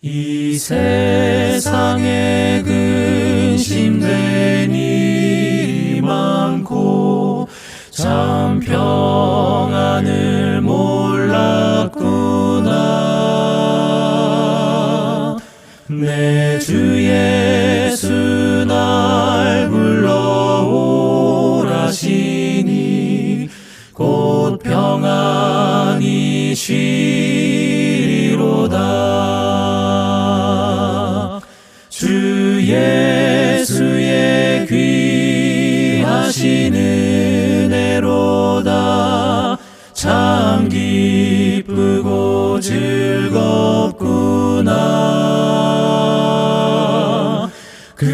이 세상에 근심된 일이 많고 참 평안을 몰랐구나. 내 주 예수 날 불러오라시니 곧 평안이 쉬리로다 은혜로다. 참 기쁘고 즐겁구나. 그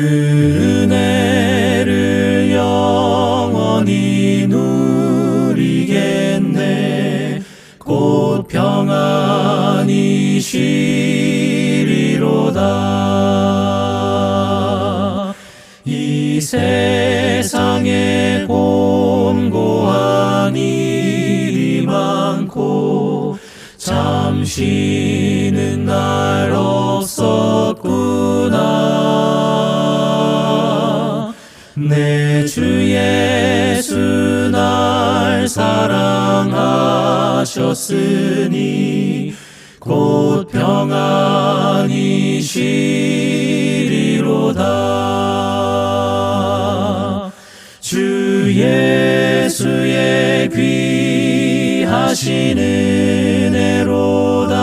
은혜를 영원히 누리겠네. 곧 평안이 쉬리로다. 이 세상 에 곤고한 일이 많고 참 쉬는 날 없었구나. 내 주 예수 날 사랑하셨으니 곧 평안이 쉬리로다 귀하신 은혜로다.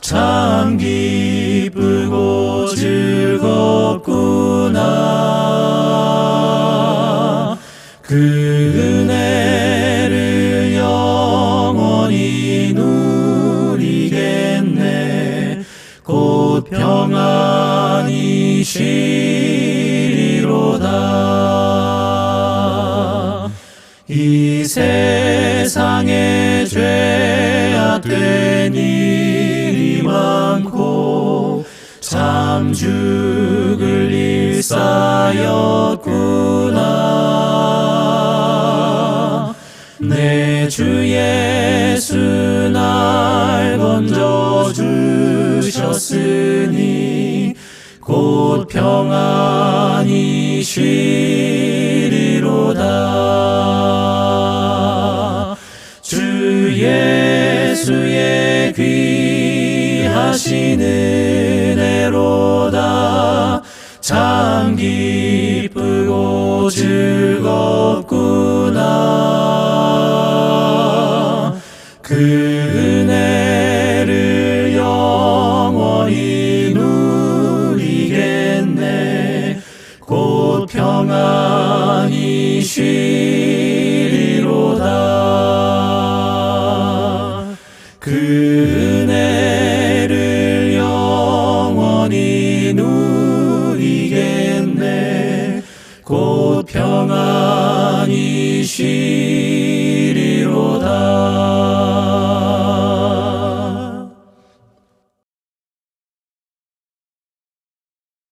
참 기쁘고 즐겁구나. 그 은혜를 영원히 누리겠네. 곧 평안이 쉬리로다 이 세상에 죄악된 일이 많고 참 죽을 일 쌓였구나. 내 주 예수 날 건져 주셨으니 곧 평안이 쉬리로다 귀하신 은혜로다. 참 기쁘고 즐겁구나. 그 은혜를 영원히 누리겠네. 곧 평안이 쉬리로다. 그 은혜를 영원히 누리겠네. 곧 평안이시리로다.